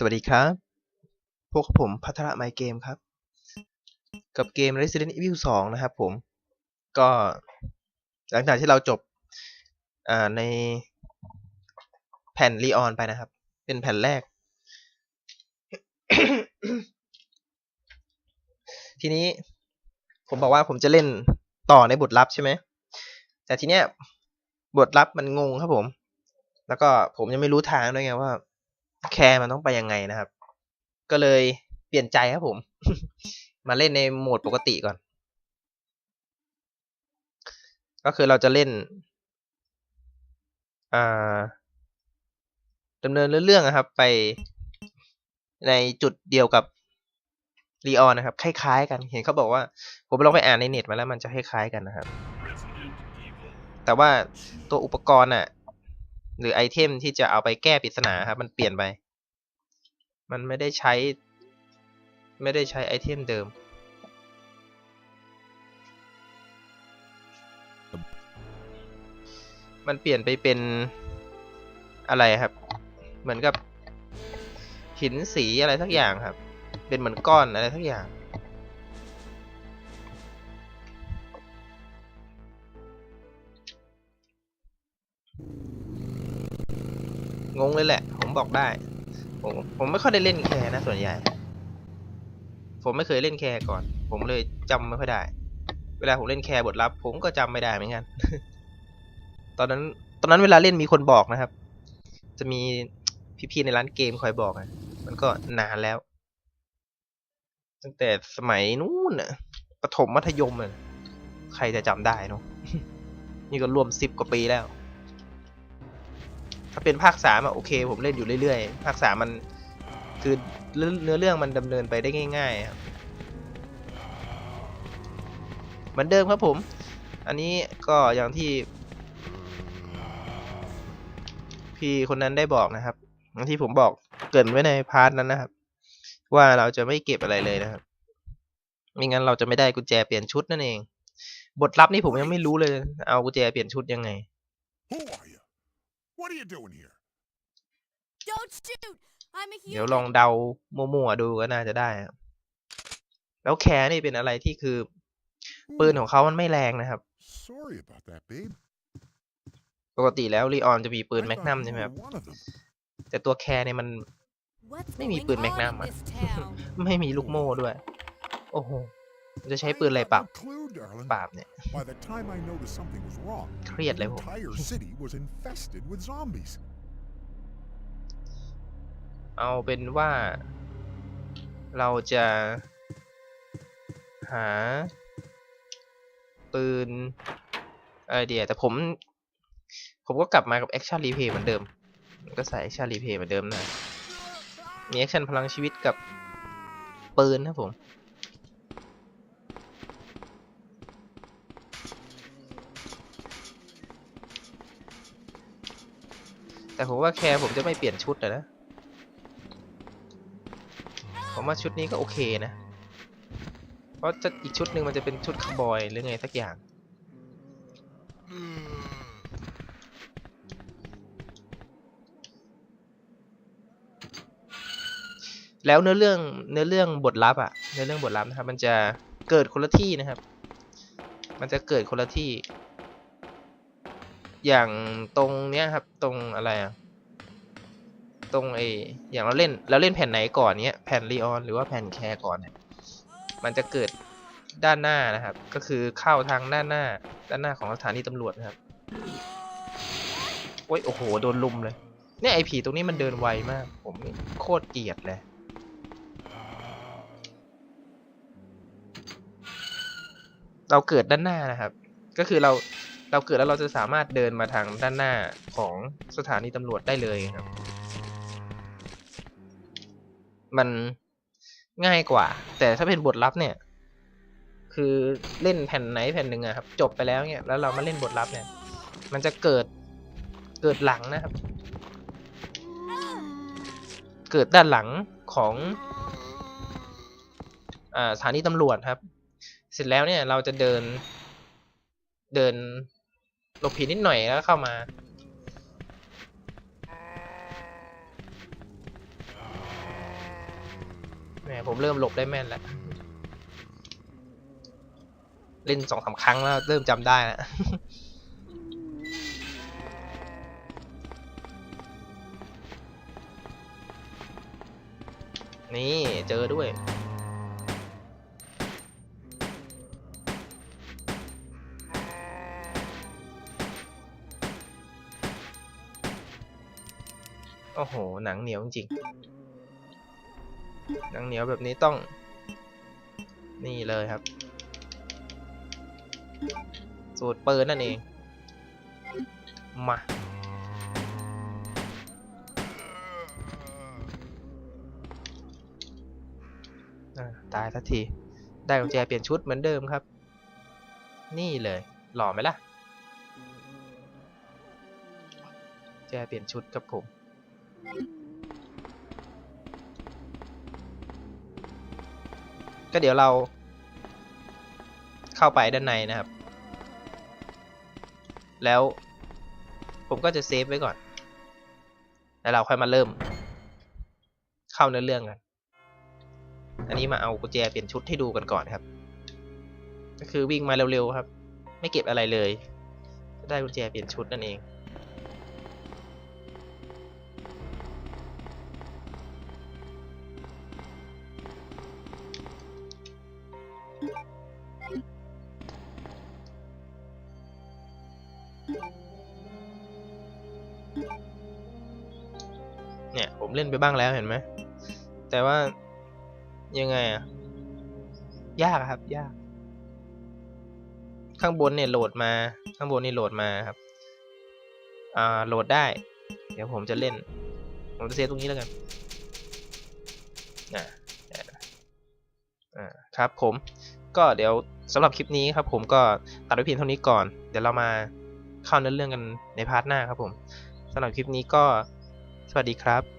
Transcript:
สวัสดีครับ พวกผมพัทระไมเกมครับ กับเกม Resident Evil 2 นะครับผม ก็หลังจากที่เราจบในแผ่นรีออนไปนะครับ เป็นแผ่นแรก ทีนี้ผมบอกว่าผมจะเล่นต่อในบทลับใช่ไหม แต่ทีเนี้ยบทลับมันงงครับผม แล้วก็ผมยังไม่รู้ทางด้วยไงว่า แคร์มันต้องไปยังไงนะครับ ก็เลยเปลี่ยนใจครับผม มาเล่นในโหมดปกติก่อน ก็คือเราจะเล่นอ่าดำเนินเรื่องนะครับ ไปในจุดเดียวกับรีออนนะครับ คล้ายๆ กันเห็นเขาบอกว่า ผมลองไปอ่านในเน็ตมาแล้วมันจะคล้ายๆกันนะครับ แต่ว่าตัวอุปกรณ์อะ หรือไอเทมที่จะเอาไปแก้ปริศนาครับ มันเปลี่ยนไป มันไม่ได้ใช้ ไม่ได้ใช้ไอเทมเดิม มันเปลี่ยนไปเป็นอะไรครับ เหมือนกับหินสีอะไรสักอย่างครับ เป็นเหมือนก้อนอะไรสักอย่าง งงเลยแหละ ผมบอกได้ ผมผมไม่ค่อยได้เล่นแคร์นะส่วนใหญ่ ผมไม่เคยเล่นแคร์ก่อน ผมเลยจำไม่ค่อยได้ เวลาผมเล่นแคร์บทลับ ผมก็จำไม่ได้เหมือนกัน ตอนนั้น ตอนนั้นเวลาเล่นมีคนบอกนะครับ จะมีพี่ๆในร้านเกมคอยบอกอะมันก็นานแล้ว ตั้งแต่สมัยนู้นอะประถมมัธยมอะใครจะจำได้เนาะนี่ก็รวมสิบกว่าปีแล้ว ถ้าเป็นภาคสามอะโอเค ผมเล่นอยู่เรื่อยๆ ภาคสามมันคือเนื้อเรื่องมันดำเนินไปได้ง่ายๆครับเหมือนเดิมครับผม อันนี้ก็อย่างที่ พี่คนนั้นได้บอกนะครับอย่างที่ผมบอกเกินไว้ในพาร์ทนั้นนะครับ ว่าเราจะไม่เก็บอะไรเลยนะครับไม่งั้นเราจะไม่ได้กุญแจเปลี่ยนชุดนั่นเอง บทลับนี่ผมยังไม่รู้เลย เอากุญแจเปลี่ยนชุดยังไง What are you doing here? Don't shoot! I'm a เดี๋ยว human. ลองเดามั่วๆดูก็น่าจะได้ครับแล้วแคร์นี่เป็นอะไรที่คือ ปืนของเขามันไม่แรงนะครับ Sorry about that, babe. ปกติแล้วรีออนจะมีปืน I แมก thought นัม you ใช่ไหมครับ were one of them. แต่ตัวแคร์เนี่ยมัน What's ไม่มี going ปืนแมก on นัม in อะ this town? ไม่มีลูกโม่ด้วย โอ้โหมัน จะใช้ปืนอะไร I ปรับ got no clue, darling. ปราบเนี่ย By the time I noticed something was wrong, เครียด the เลยผม entire city was infested with zombies. เอาเป็นว่า เราจะหา ปืนอะไรเดียแต่ผม ผมก็กลับมากับแอคชั่นรีเพย์เหมือนเดิมก็ใส่แอคชั่นรีเพย์เหมือนเดิมนะมีแอคชั่นพลังชีวิตกับปืนนะผม แต่ผมว่าแคร์ผมจะไม่เปลี่ยนชุดนะ ผมว่าชุดนี้ก็โอเคนะ เพราะจะอีกชุดหนึ่งมันจะเป็นชุดคาวบอยหรือไงสักอย่างแล้วเนื้อเรื่องเนื้อเรื่องบทลับอะเนื้อเรื่องบทลับนะครับ มันจะเกิดคนละที่นะครับ มันจะเกิดคนละที่ อย่างตรงเนี้ยครับตรงอะไรอะตรงไออย่างเราเล่นเราเล่นแผ่นไหนก่อนเนี้ยแผ่นรีออนหรือว่าแผ่นแคร์ก่อนเนี่ยมันจะเกิดด้านหน้านะครับ ก็คือเข้าทางด้านหน้า ด้านหน้าของสถานีตำรวจนะครับโอ้ยโอ้โหโดนลุมเลยเนี่ยไอผีตรงนี้มันเดินไวมาก ผมโคตรเกลียดเลยเราเกิดด้านหน้านะครับ ก็คือเรา เราเกิดแล้วเราจะสามารถเดินมาทางด้านหน้าของสถานีตำรวจได้เลยครับ มันง่ายกว่า แต่ถ้าเป็นบทลับเนี่ย คือเล่นแผ่นไหนแผ่นหนึ่งอะครับ จบไปแล้วเนี่ย แล้วเรามาเล่นบทลับเนี่ย มันจะเกิดเกิดหลังนะครับ เกิดด้านหลังของสถานีตำรวจครับ เสร็จแล้วเนี่ยเราจะเดินเดิน หลบผีนิดหน่อยแล้วเข้ามา แหมผมเริ่มหลบได้แม่นแล้ว เล่นสองสามครั้งแล้วเริ่มจำได้แล้วนี่เจอด้วย โอ้โห หนังเหนียวจริงๆหนังเหนียวแบบนี้ต้อง นี่เลยครับ สูตรปืนนั่นเอง มาอ่าตายสักที ได้กุญแจเปลี่ยนชุดเหมือนเดิมครับ นี่เลย หล่อไหมล่ะกุญแจเปลี่ยนชุดครับผม ก็เดี๋ยวเราเข้าไปด้านในนะครับ แล้วผมก็จะเซฟไว้ก่อน แล้วเราค่อยมาเริ่ม เข้าเนื้อเรื่องกัน อันนี้มาเอากุญแจเปลี่ยนชุดให้ดูกันก่อนครับ ก็คือวิ่งมาเร็วๆครับ ไม่เก็บอะไรเลย ได้กุญแจเปลี่ยนชุดนั่นเอง ผมเล่นไปบ้างแล้วเห็นไหมแต่ว่ายังไงอะยากครับ ยาก ข้างบนเนี่ยโหลดมา ข้างบนนี่โหลดมาครับ อ่าโหลดได้ เดี๋ยวผมจะเล่น ผมจะเซฟตรงนี้แล้วกันอ่าอ่าครับผมก็เดี๋ยวสำหรับคลิปนี้ครับ ผมก็ตัดไว้เพียงเท่านี้ก่อน เดี๋ยวเรามาเข้าเนื้อเรื่องกันในพาร์ทหน้าครับผมสำหรับคลิปนี้ก็สวัสดีครับ